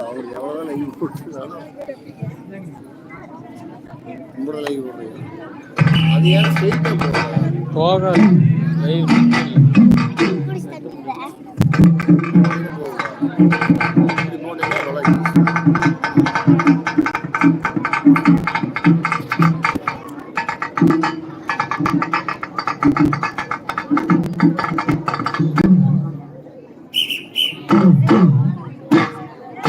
அவர் எவ்வளோ லைவ் போட்டுருந்தாலும் கும்பிட லைவ் போடுறீங்க அது ஏன் ஸ்ட்ரெயிட்டாக போடுறேன் போகாது? லைவ் போட்டீங்கன்னா அவ்வளோ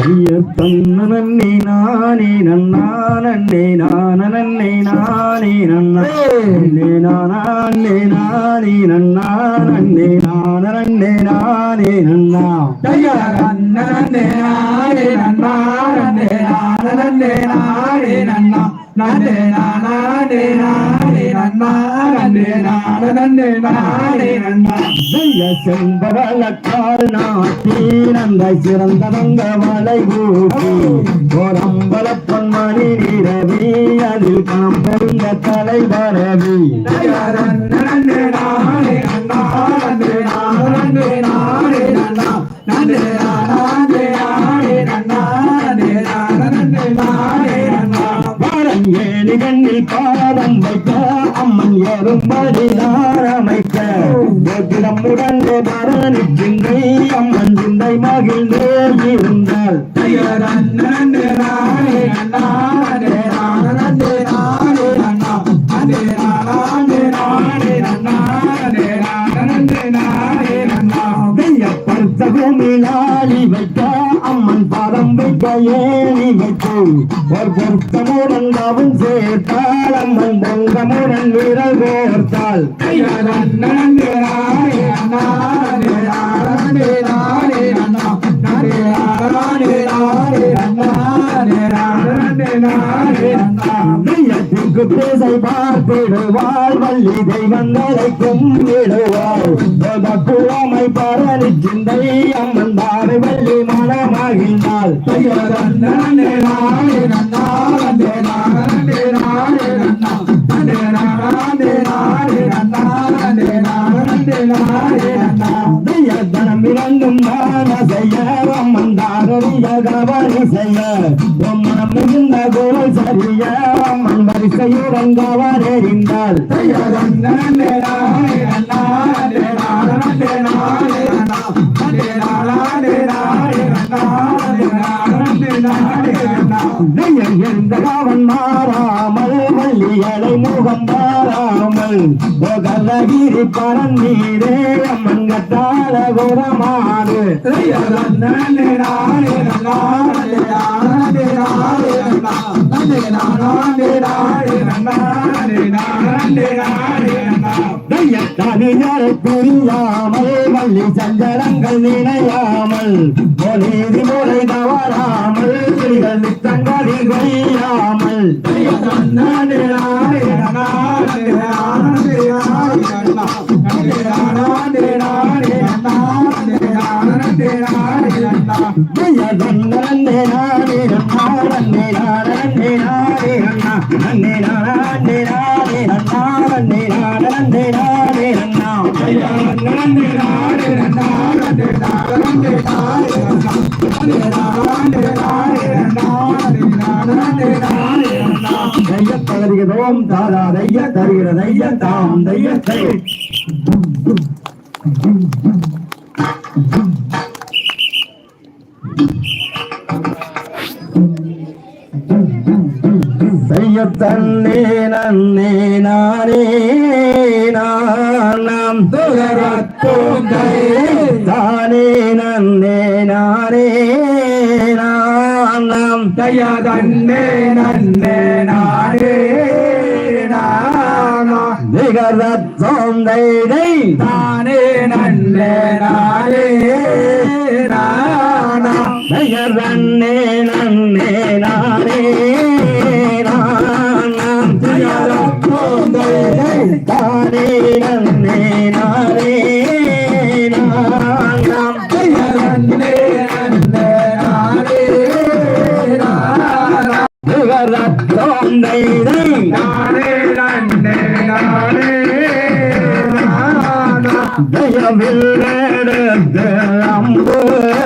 ஐய தன்னே நானே நன்னா நன்னே நான நன்னே நானே நன்னே நானே நானே நன்னா நன்னே நான நன்னே நானே நன்னா. ஐயா நன்னே நானே நன்னா நன்னே நான நன்னே நானே நன்னா. நன்னே நானே நானே நன்னா நன்னே நான நன்னே நானே நன்னா ஐய செம்பவளக்கால் நாட்டி நந்தை சிறந்தவங்க மலை கூட்டி ஓரம்பல பொன்மணி நிறவி அதில் கணம் பொருந்த தலைவரவி ஏழு கண்ணில் பாதம் வைக்க அம்மன் எறும்படி நாரமைக்க கோபுரம் உடனே படுத்த வைக்க அம்மன் பாதம் வைக்க ஏனி வைத்து ஒரு பொருத்தமுடன் அவன் சேர்த்தாள் அம்மன் பொங்கமுடன் விரல் கோர்த்தாள் தெய்வத்திற்கு பேசை பார்த்திடுவாள் வள்ளி தெய்வங்களை கும்பிடுவாள். குழமை பரணிக்கும் சிந்தை அம்மன் தாரை வள்ளி மனமாகின்றாள் தனம் இறங்கும் செய்ய அம்மன் தாரணிய கவனி செய்ய மனம் மிகுந்த கோல் சரிய அம்மன் வரிசையுடன் கவனறிந்தாள் எழுந்தவன் மாறாமல் வள்ளியலை முகம் பாராமல் கலகிரி பரந்தீரே அம்மன் கட்டால குரமாறு தனியாரை புரியாமல் வள்ளி சஞ்சலங்கள் நினையாமல் மொழி முறை தவறாமல் கிளிகள் நித்தங்கடி கொய்யாமல் நன்னே நானே நன்னா நன்னே நானே நானே நன்னா நன்னே நானே நானே தருகிறோம் தாரா தைய தருகிற தைய தாம் தைய தை செய்ய தன்னே நன்னே நானே நாம் தானே நன்னே நானே நாம் தயா தன்னே நன்னே நானே நிகரத்தோம் தைடை தானே நன்னே நானே நகரன்னே நன்னே நானே தயவில் அம்போ.